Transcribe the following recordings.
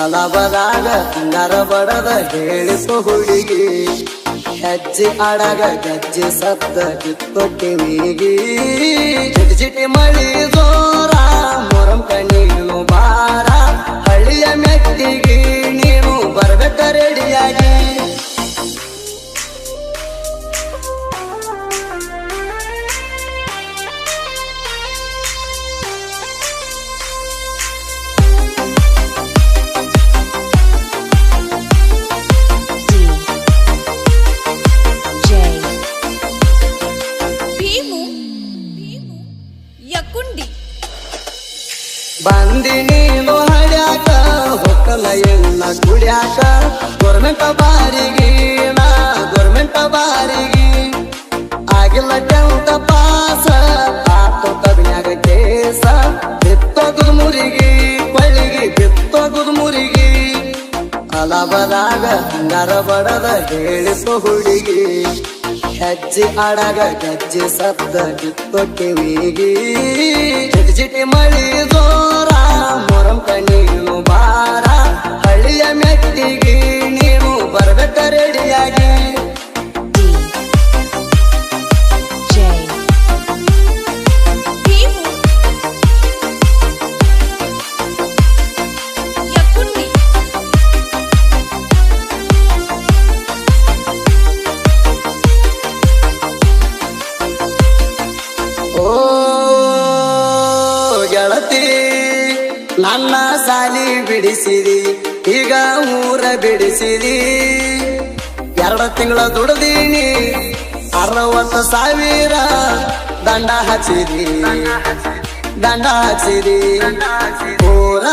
ಅಲಬದಾಗ, ನರ ಬಡದ ಹೇಳಿಸೋ ಹುಡುಗಿ. ಹೆಜ್ಜೆ ಆಡಾಗ ಗಜ್ಜೆ ಸತ್ತ ಕಿತ್ತೊಟ್ಟಿ ನೀಗಿ ಚಿಟಿ ಚಿಟಿ ಮಳಿ ಜೋರ, ಮೊರಂ ಕಣ್ಣೀನು ಬಾರ. ಹಳ್ಳಿಯ ಮೆಟ್ಟಿಗೆ ಯಕುಂಡಿ ಬಂದಿ ನೀನು ಹಡ್ಯಾಕ ಹೊಕ್ಕಲ ಎಲ್ಲ ಕುಡ್ಯಾಕ. ಗೋರ್ಮೆಂಟ್ ಬಾರಿಗೆ ನಾ, ಗೋರ್ಮೆಂಟ್ ಬಾರಿಗೆ. ಆಗಿಲ್ಲ ಟೆಂತ ಪಾಸ, ಆತೋ ಕಬ್ನ್ಯಾಗ ಕೇಸ. ಬಿತ್ತೋಗುದ್ ಮುರಿಗಿ ಕೊಳ್ಳಿಗಿ ಬಿತ್ತೋಗುದ್ ಮುರಿಗಿ. ಅಲಬದಾಗ ನರಬಡದ ಹೇಳಿತು ಹುಡುಗಿ. ಹೆಜ್ಜೆ ಆಡಾಗ ಗಜ್ಜೆ ಸದ್ದ ಕಿತ್ತು ವೇಗಿ. ಜಿಟಿ ಮಳಿ ನನ್ನ ಸಾಲಿ ಬಿಡಿಸಿರಿ ಈಗ ಊರ ಬಿಡಿಸಿರಿ ಎರಡು ತಿಂಗಳ ದುಡ್ದೀನಿ, ಅರವತ್ತು ಸಾವಿರ ದಂಡ ಹಚ್ಚಿದಿ. ದಂಡ ಹಚ್ಚಿದಿ. ಪೂರ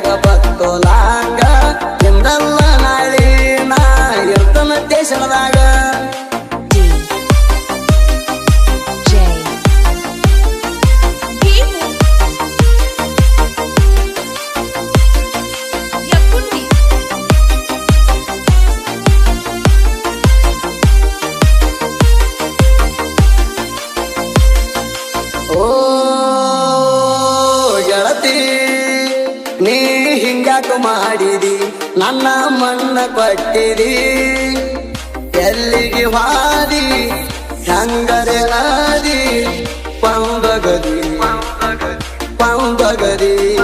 ಕೈಯಾಗ ಬತ್ತು ಎಂದಲ್ಲ ನಾಳಿ ನಾ ಇರ್ತನ ಗೆಳತಿ ನೀ ಹಿಂಗಾಕ ಮಾಡಿದಿ? ನನ್ನ ಮಣ್ಣ ಕೊಟ್ಟಿದಿ. ಎಲ್ಲಿಗೆ ವಾದಿ ಹೆಂಗರೆ ಆದಿ ಪಂಬಗದಿ. ಪಂಬಗದಿ.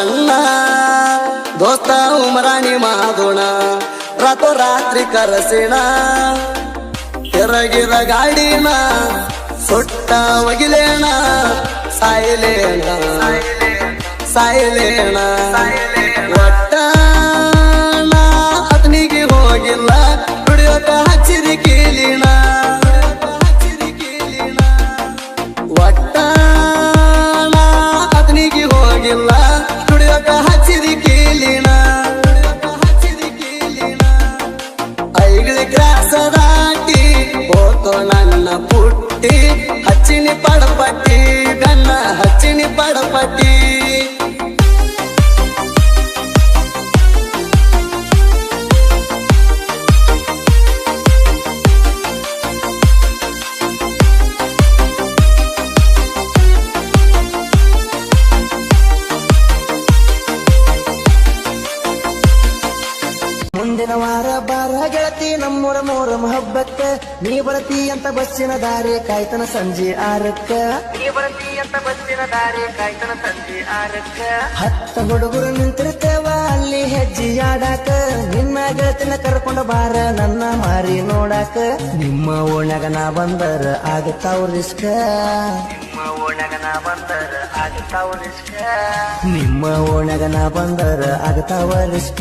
ನನ್ನ ದೋಸ್ತ ಉಮರಾಣಿ ಮಾದೋಣ ರಾತೋ ರಾತ್ರಿ ಕರಸಿಣ. ಕೆರಗಿರ ಗಾಡಿನ ಸುಟ್ಟ ಒಗಿಲೇಣ. ಸಾಯಿಲೇಣ ಸಾಯಲೇಣ. ಮುಂದಿನ ವಾರ ಬಾರ ಗೆಳತಿ ನಮ್ಮೂರ ಮೂರ ಹಬ್ಬಕ್ಕ ನೀ ಬರತಿ ಅಂತ ಬಸ್ಸಿನ ದಾರಿ ಕಾಯ್ತನ ಸಂಜೆ ಆರಕ್ಕ. ನೀ ಬರತಿ ಅಂತ ಬಸ್ಸಿನ ದಾರಿ ಕಾಯ್ತನ ಸಂಜೆ ಆರಕ್ಕ. ಹತ್ತ ಹುಡುಗರು ನಿಂತಿರ್ತೇವ ಅಲ್ಲಿ ಹೆಜ್ಜೆ ಆಡಾಕ. ನಿನ್ನ ಗೆಳತಿನ ಕರ್ಕೊಂಡ ಬಾರ ನನ್ನ ಮಾರಿ ನೋಡಾಕ. ನಿಮ್ಮ ಓಣ್ಯಾಗ ನಾ ಬಂದರ ಆಗತ್ತಾವ್ ರಿಸ್ಕ ನಿಮ್ಮ ಓಣ್ಯಾಗ ನಾ ಬಂದರ ಆಗತ್ತಾವ ರಿಸ್ಕ ನಿಮ್ಮ ಓಣ್ಯಾಗ ನಾ ಬಂದರ ಆಗತ್ತಾವ ರಿಸ್ಕ